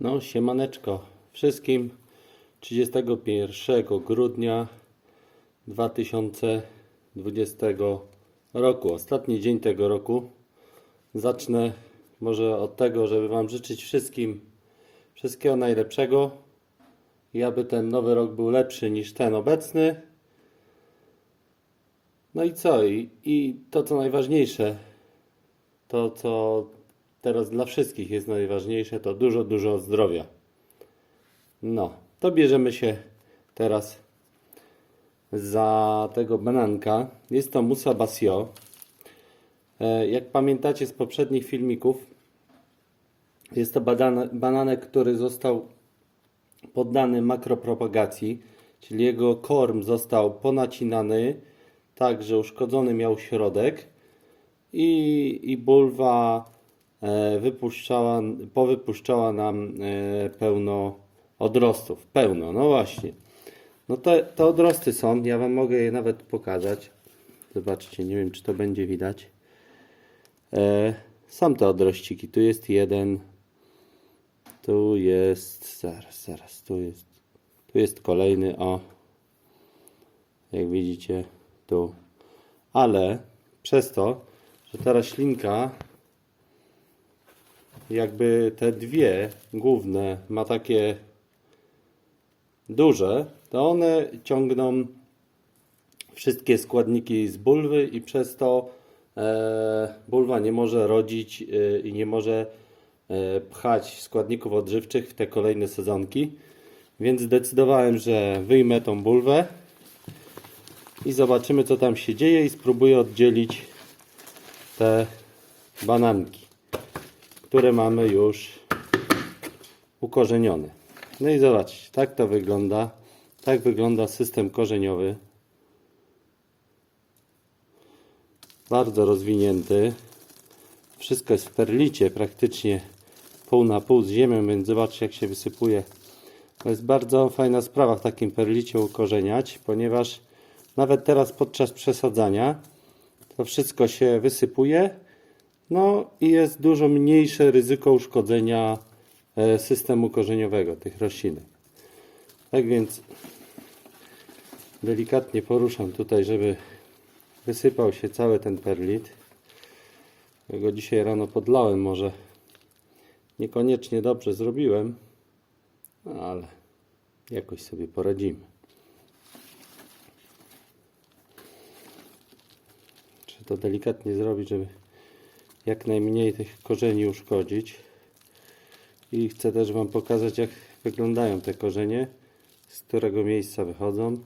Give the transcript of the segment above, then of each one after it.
No, siemaneczko wszystkim. 31 grudnia 2020 roku. Ostatni dzień tego roku. Zacznę może od tego, żeby Wam życzyć wszystkim wszystkiego najlepszego i aby ten nowy rok był lepszy niż ten obecny. No i co? I, i to, co najważniejsze, to, co teraz dla wszystkich jest najważniejsze, to dużo, dużo zdrowia. No, to bierzemy się teraz za tego bananka. Jest to Musa Basio. E, Jak pamiętacie z poprzednich filmików, jest to bananek, który został poddany makropropagacji, czyli jego korm został ponacinany, tak że uszkodzony miał środek i, i bulwa wypuszczała, powypuszczała nam e, pełno odrostów. Pełno, no właśnie. No te, te odrosty są, ja Wam mogę je nawet pokazać. Zobaczcie, nie wiem czy to będzie widać. E, są te odrościki, tu jest jeden, tu jest, zaraz, zaraz, tu jest, tu jest kolejny, o, jak widzicie, tu. Ale przez to, że ta roślinka, jakby te dwie główne ma takie duże, to one ciągną wszystkie składniki z bulwy i przez to e, bulwa nie może rodzić e, i nie może e, pchać składników odżywczych w te kolejne sezonki. Więc zdecydowałem, że wyjmę tą bulwę i zobaczymy co tam się dzieje i spróbuję oddzielić te bananki, które mamy już ukorzenione. No i zobaczcie, tak to wygląda. Tak wygląda system korzeniowy. Bardzo rozwinięty. Wszystko jest w perlicie, praktycznie pół na pół z ziemią, więc zobaczcie jak się wysypuje. To jest bardzo fajna sprawa w takim perlicie ukorzeniać, ponieważ nawet teraz podczas przesadzania to wszystko się wysypuje. No i jest dużo mniejsze ryzyko uszkodzenia e, systemu korzeniowego tych roślinek. Tak więc delikatnie poruszam tutaj, żeby wysypał się cały ten perlit. Ja go dzisiaj rano podlałem, może niekoniecznie dobrze zrobiłem, no ale jakoś sobie poradzimy. Trzeba to delikatnie zrobić, żeby jak najmniej tych korzeni uszkodzić. I chcę też Wam pokazać, jak wyglądają te korzenie, z którego miejsca wychodzą.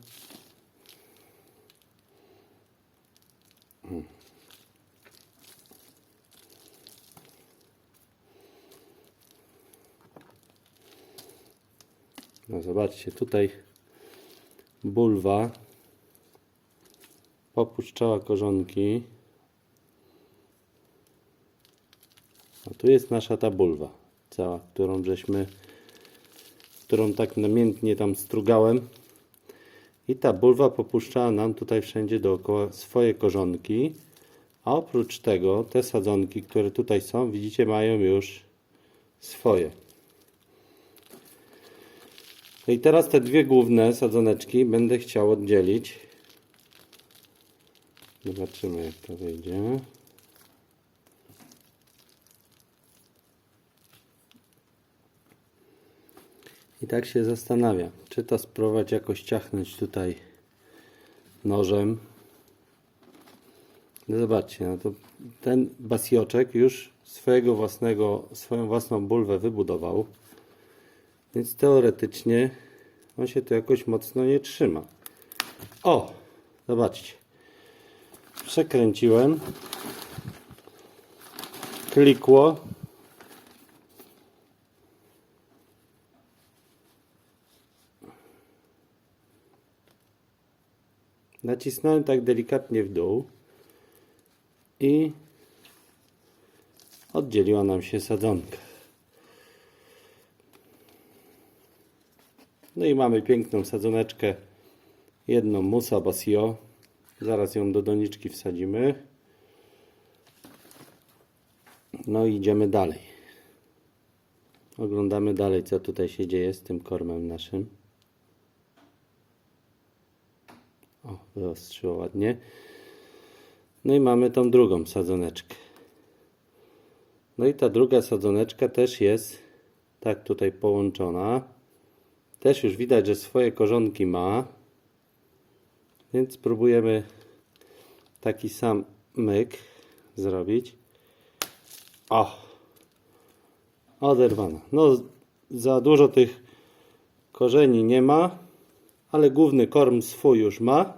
Hmm. No zobaczcie, tutaj bulwa popuszczała korzonki. Tu jest nasza ta bulwa cała, którą żeśmy, którą tak namiętnie tam strugałem. I ta bulwa popuszczała nam tutaj wszędzie dookoła swoje korzonki. A oprócz tego te sadzonki, które tutaj są, widzicie, mają już swoje. No i teraz te dwie główne sadzoneczki będę chciał oddzielić. Zobaczymy jak to wyjdzie. I tak się zastanawiam, czy to spróbować jakoś ciachnąć tutaj nożem. No zobaczcie, no to ten basioczek już swojego własnego, swoją własną bulwę wybudował. Więc teoretycznie on się tu jakoś mocno nie trzyma. O! Zobaczcie. Przekręciłem. Klikło. Nacisnąłem tak delikatnie w dół i oddzieliła nam się sadzonka. No i mamy piękną sadzoneczkę, jedną Musa Basio. Zaraz ją do doniczki wsadzimy. No i idziemy dalej. Oglądamy dalej, co tutaj się dzieje z tym kormem naszym. O, wyostrzyło ładnie. No i mamy tą drugą sadzoneczkę. No i ta druga sadzoneczka też jest tak tutaj połączona. Też już widać, że swoje korzonki ma. Więc spróbujemy taki sam myk zrobić. O! Oderwana. No, za dużo tych korzeni nie ma, ale główny korm swój już ma,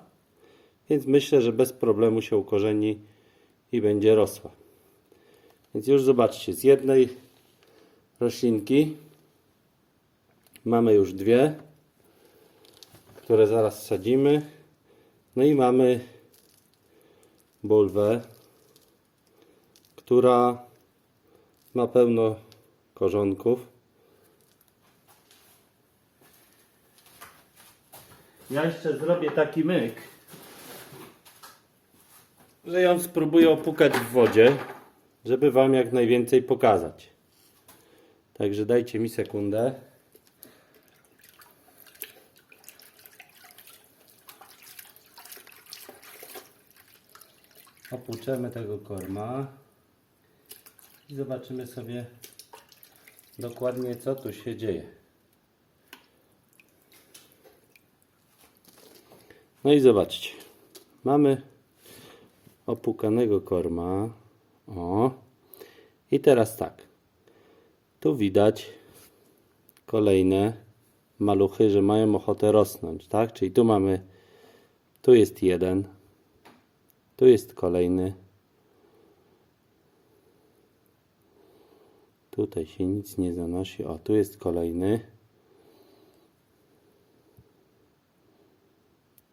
więc myślę, że bez problemu się ukorzeni i będzie rosła. Więc już zobaczcie, z jednej roślinki mamy już dwie, które zaraz sadzimy. No i mamy bulwę, która ma pełno korzonków. Ja jeszcze zrobię taki myk, że ją spróbuję opukać w wodzie, żeby Wam jak najwięcej pokazać. Także dajcie mi sekundę. Opłuczemy tego korma i zobaczymy sobie dokładnie co tu się dzieje. No i zobaczcie. Mamy opukanego korma. O. I teraz tak. Tu widać kolejne maluchy, że mają ochotę rosnąć, tak? Czyli tu mamy, tu jest jeden, tu jest kolejny. Tutaj się nic nie zanosi. O, tu jest kolejny.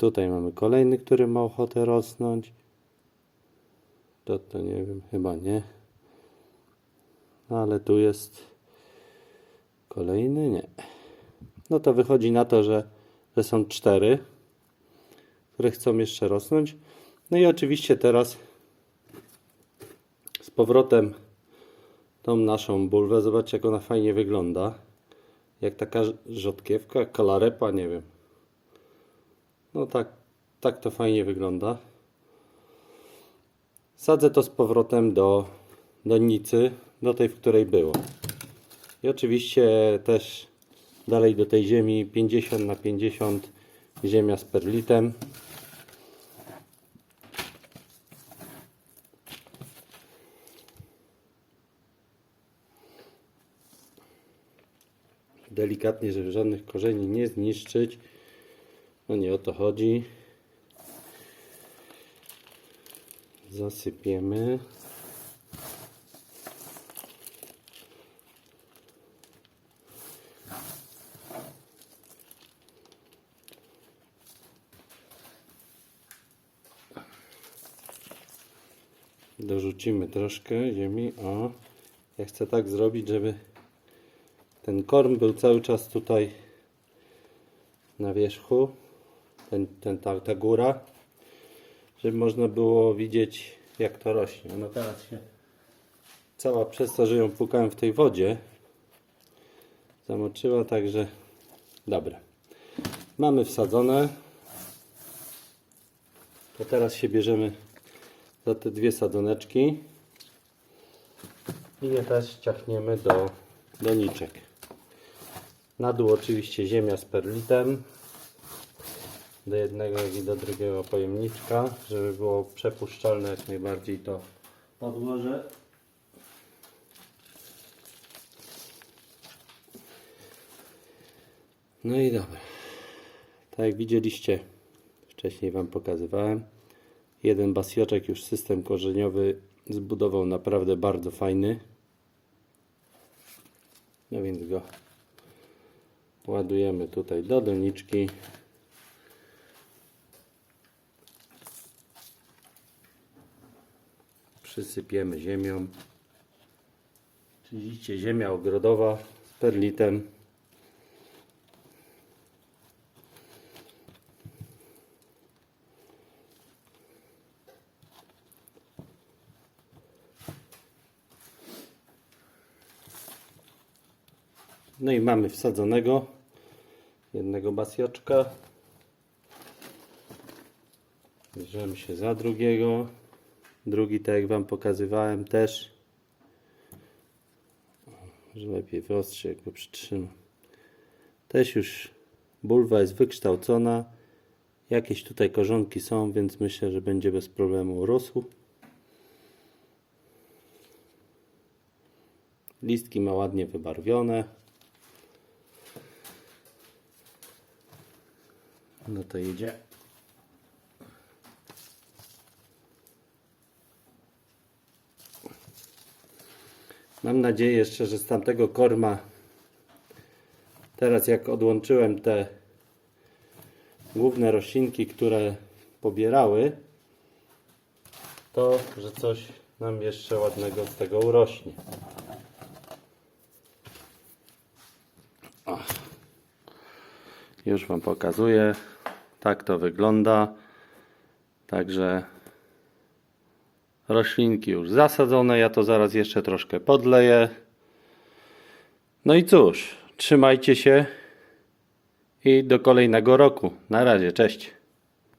Tutaj mamy kolejny, który ma ochotę rosnąć. To to nie wiem, chyba nie. No, ale tu jest kolejny, nie. No to wychodzi na to, że, że są cztery, które chcą jeszcze rosnąć. No i oczywiście teraz z powrotem tą naszą bulwę. Zobaczcie, jak ona fajnie wygląda. Jak taka rzodkiewka, kalarepa, nie wiem. No tak, tak to fajnie wygląda. Sadzę to z powrotem do, do nicy, do tej, w której było. I oczywiście też dalej do tej ziemi 50 na 50 ziemia z perlitem. delikatnie, żeby żadnych korzeni nie zniszczyć. No nie o to chodzi. Zasypiemy. Dorzucimy troszkę ziemi. O, ja chcę tak zrobić, żeby ten korm był cały czas tutaj na wierzchu, ten, ten, ta, ta góra, żeby można było widzieć jak to rośnie. No teraz się cała przez to, że ją pukałem w tej wodzie, zamoczyła, także dobra. Mamy wsadzone. To teraz się bierzemy za te dwie sadzoneczki i je też ciachniemy do doniczek. Na dół oczywiście ziemia z perlitem. Do jednego jak i do drugiego pojemniczka, żeby było przepuszczalne jak najbardziej to podłoże. No i dobra. Tak jak widzieliście, wcześniej Wam pokazywałem. Jeden basioczek już system korzeniowy zbudował naprawdę bardzo fajny. No więc go ładujemy tutaj do doniczki. Przysypiemy ziemią. Oczywiście ziemia ogrodowa z perlitem. No i mamy wsadzonego jednego basioczka. Bierzemy się za drugiego. Drugi, tak jak Wam pokazywałem, też. Może lepiej wyostrze, jak go przytrzymam. Też już bulwa jest wykształcona. Jakieś tutaj korzonki są, więc myślę, że będzie bez problemu rosł. Listki ma ładnie wybarwione. No to idzie. Mam nadzieję jeszcze, że z tamtego korma teraz jak odłączyłem te główne roślinki, które pobierały, to że coś nam jeszcze ładnego z tego urośnie. O. Już Wam pokazuję. Tak to wygląda. Także roślinki już zasadzone. Ja to zaraz jeszcze troszkę podleję. No i cóż, trzymajcie się i do kolejnego roku. Na razie, cześć.